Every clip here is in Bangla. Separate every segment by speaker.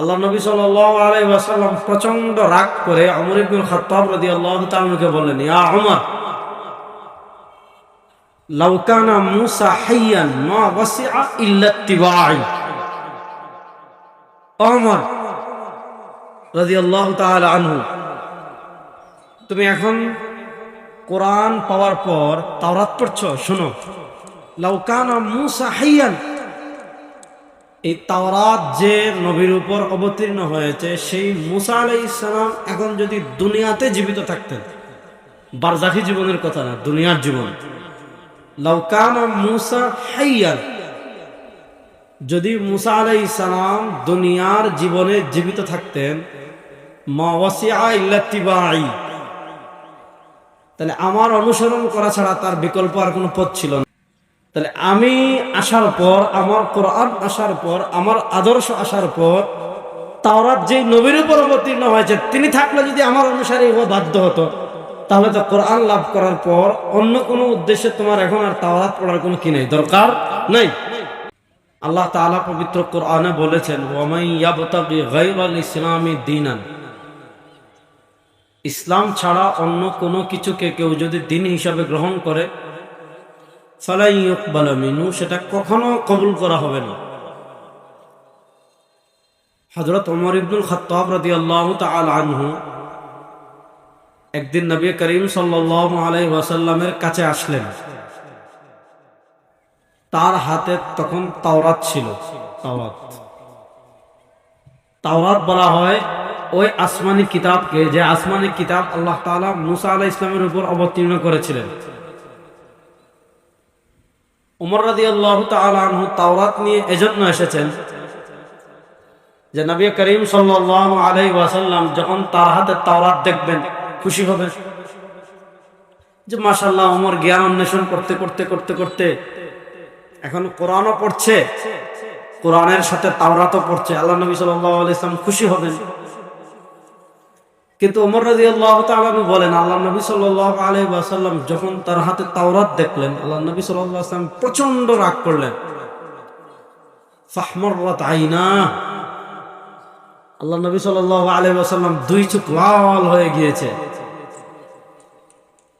Speaker 1: আল্লাহ নবী সাল্লাম প্রচণ্ড রাগ করে অমর ইবনুল খাত্তাব রাদিয়াল্লাহু তাআলাকে বললেন, ইয়া উমর, লাউ কানা মূসা হাইয়ান মা ওয়াসিআ ইল্লা ইত্তিবাই ওমর রাদিয়াল্লাহু তাআলা আনহু, তুমি এখন কোরআন পাওয়ার পর তাওরাত পড়ছো, শোনো, লাউ কানা মূসা হাইয়ান এই তাওরাত যে নবীর উপর অবতীর্ণ হয়েছে, সেই মুসা আলাই ইসলাম এখন যদি দুনিয়াতে জীবিত থাকতেন, বারজাখি জীবনের কথা না, দুনিয়ার জীবন। যদি মুসা আলাই ইসলাম দুনিয়ার জীবনে জীবিত থাকতেন তাহলে আমার অনুসরণ করা ছাড়া তার বিকল্প আর কোনো পথ ছিল না। তাহলে আমি আসার পর, আমার কোরআন আসার পর, আমার আদর্শ আসার পর, তাওরাত যে নবীর উপর অবতীর্ণ হয়েছে, তিনি থাকলে যদি আমার অনুসারে হওয়া বাধ্য হতো, তাহলে তো কোরআন লাভ করার পর অন্য কোনো উদ্দেশ্যে তোমার এখন আর তাওরাত পড়ার কোনো কি নেই, দরকার নাই। আল্লাহ তাআলা পবিত্র কোরআনে বলেছেন, ওয়ামাই ইয়াবতাগি গায়রাল ইসলামি দীনান। ইসলাম ছাড়া অন্য কোনো কিছুকে কেউ যদি দিন হিসাবে গ্রহণ করে মিনু, সেটা কখনো কবুল করা হবে না। হজরত ওমর ইবনুল খত্তাব রাদি আল্লাহ আনহু একদিন নবী করিম সাল্লাহ আলাই কাছে আসলেন। তার হাতে তখন তাওরাত ছিল। তাওরাত। তাওরাত বলা হয় ওই আসমানি কিতাবকে, যে আসমানি কিতাব আল্লাহ তাআলা মুসা আলাহ ইসলামের উপর অবতীর্ণ করেছিলেন। উমর রাদি আল্লাহ তালু তাওরাত নিয়ে এজন্য এসেছেন যে নবী করিম সাল্লাহ আলাই ওয়াসাল্লাম যখন তার হাতে তাওরাত দেখবেন, খুশি হবেন। যে মাসাল্লাহ উমর জ্ঞান অন্বেষণ করতে করতে করতে করতে এখন কোরআনও পড়ছে, কোরআনের সাথে তাওরাতও পড়ছে। আল্লাহ নবী সাল্লাহ ইসলাম খুশি হবেন। কিন্তু ওমর রাজি আল্লাহ তালু বলেন আল্লাহ নবী সাল্লাহ আলহি আসাল্লাম যখন তার হাতে তাওরাত দেখলেন আল্লাহ নবী সাল্লাম প্রচণ্ড রাগ করলেন। ফাহমরাত আইনা। আল্লাহ নবী সাল্লাহ আলহি আসাল্লাম দুই চোখ লাল হয়ে গিয়েছে।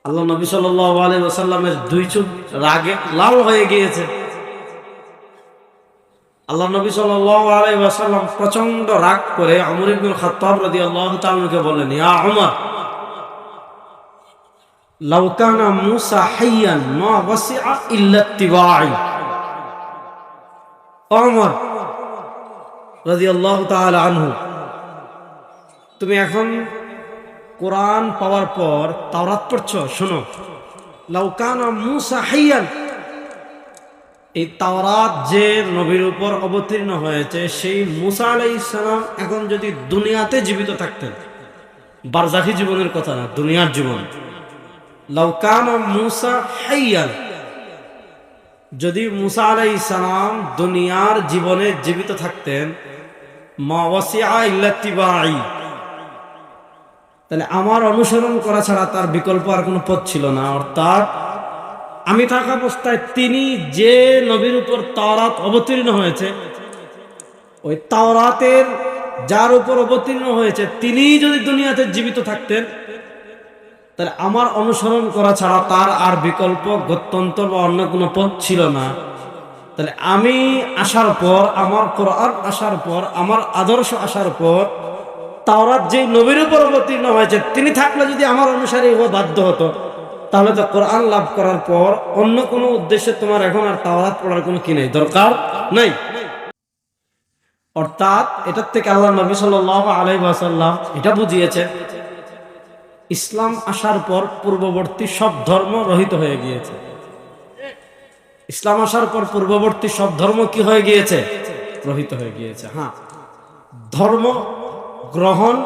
Speaker 1: আল্লাহ নবী সাল্লাহ আলহি আসাল্লামের দুই চোখ রাগে লাল হয়ে গিয়েছে। আল্লাহ নবী সাল্লাম প্রচণ্ড রাগ করে অমর ইবনুল খাত্তাব রাদিয়াল্লাহু তাআলাকে বললেন, ইয়া উমর, লাউ কানা মূসা হাইয়ান মা ওয়াসিআ ইল্লা ইত্তিবাই ওমর রাদিয়াল্লাহু তাআলা আনহু, তুমি এখন কোরআন পাওয়ার পর তাওরাত পড়ছো, শোনো। লাউ কানা মূসা হাইয়ান এই তাওরাত যে নবীর উপর অবতীর্ণ হয়েছে, সেই মুসা আলাই ইসলাম এখন যদি দুনিয়াতে জীবিত থাকতেন, বারজাখি জীবনের কথা না, দুনিয়ার জীবন। যদি মুসা আলাই ইসলাম দুনিয়ার জীবনে জীবিত থাকতেন তাহলে আমার অনুসরণ করা ছাড়া তার বিকল্প আর কোনো পথ ছিল না, অর্থাৎ আমি থাকা অবস্থায় তিনি যে নবীর উপর তাওরাত অবতীর্ণ হয়েছে, ওই তাওরাতের যার উপর অবতীর্ণ হয়েছে, তিনি যদি দুনিয়াতে জীবিত থাকতেন, তাহলে আমার অনুসরণ করা ছাড়া তার আর বিকল্প গত্যন্তর বা অন্য কোনো পথ ছিল না। তাহলে আমি আসার পর, আমার কোরআন আসার পর, আমার আদর্শ আসার পর, তাওরাত যে নবীর উপর অবতীর্ণ হয়েছে, তিনি থাকলে যদি আমার অনুসারী হওয়া বাধ্য হতো তাহলে তো কোরআন লাভ করার পর অন্য কোনো উদ্দেশ্যে তোমার এখন আর তাওরাত পড়ার কোনো কি নেই? দরকার নাই? অর্থাৎ এটার থেকে আল্লাহ নবী সাল্লাহ আলাই ওয়াসাল্লাম এটা বুঝিয়েছে। ইসলাম আসার পর পূর্ববর্তী সব ধর্ম রহিত হয়ে গিয়েছে। ইসলাম আসার পর পূর্ববর্তী সব ধর্ম কি হয়ে গিয়েছে? রহিত হয়ে গিয়েছে হ্যাঁ। ধর্ম গ্রহণ,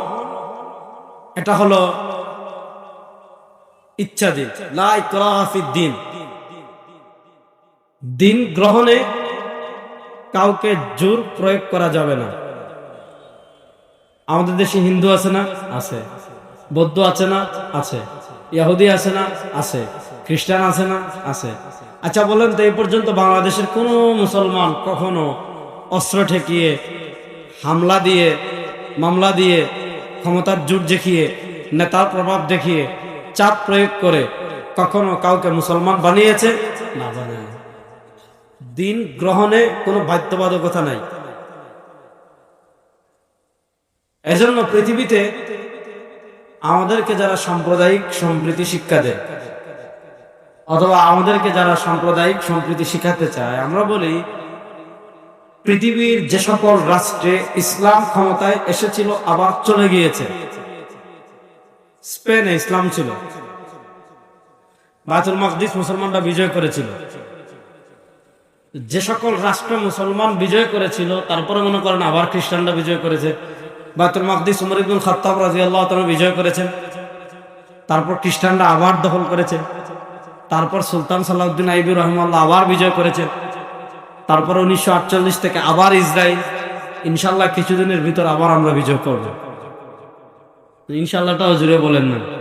Speaker 1: এটা হলো ইচ্ছাদিন দিন। দিন গ্রহণে কাউকে জোর প্রয়োগ করা যাবে না। আমাদের দেশে হিন্দু আছে না? আছে। বৌদ্ধ আছে না? আছে। ইহুদি আছে না? আছে। খ্রিস্টান আছে না? আছে। আচ্ছা বলেন তো, এই পর্যন্ত বাংলাদেশের কোনো মুসলমান কখনো অস্ত্র ঠেকিয়ে, হামলা দিয়ে, মামলা দিয়ে, ক্ষমতার জোর দেখিয়ে, নেতার প্রভাব দেখিয়ে চাপ প্রয়োগ করে কখনো কাউকে মুসলমান বানিয়েছে? না বানায়। দিন গ্রহণে কোনো বাধ্যবাধকতা নাই। এজন্য পৃথিবীতে আমাদেরকে যারা সাম্প্রদায়িক সম্প্রীতি শিক্ষা দেয়, অথবা আমাদেরকে যারা সাম্প্রদায়িক সম্প্রীতি শিখাতে চায়, আমরা বলি, পৃথিবীর যে সকল রাষ্ট্রে ইসলাম ক্ষমতায় এসেছিল, আবার চলে গিয়েছে। স্পেনে ইসলাম ছিল। বাতুল মকদিস মুসলমানরা বিজয় করেছিল। যে সকল রাষ্ট্র মুসলমান বিজয় করেছিল, তারপরে মনে করেন আবার খ্রিস্টানরা বিজয় করেছে। বাতুল মকদিস উমর ইবনুল খাত্তাব রাজিয়াল্লাহ তাআলা বিজয় করেছেন। তারপর খ্রিস্টানরা আবার দখল করেছে। তারপর সুলতান সালাউদ্দিন আইবুর রহমাল্লাহ আবার বিজয় করেছে তারপর উনিশশো আটচল্লিশ থেকে আবার ইসরায়েল ইনশাল্লাহ কিছুদিনের ভিতর আবার আমরা বিজয় করব। ইনশাল্লাহটাও জুড়ে বলেন না।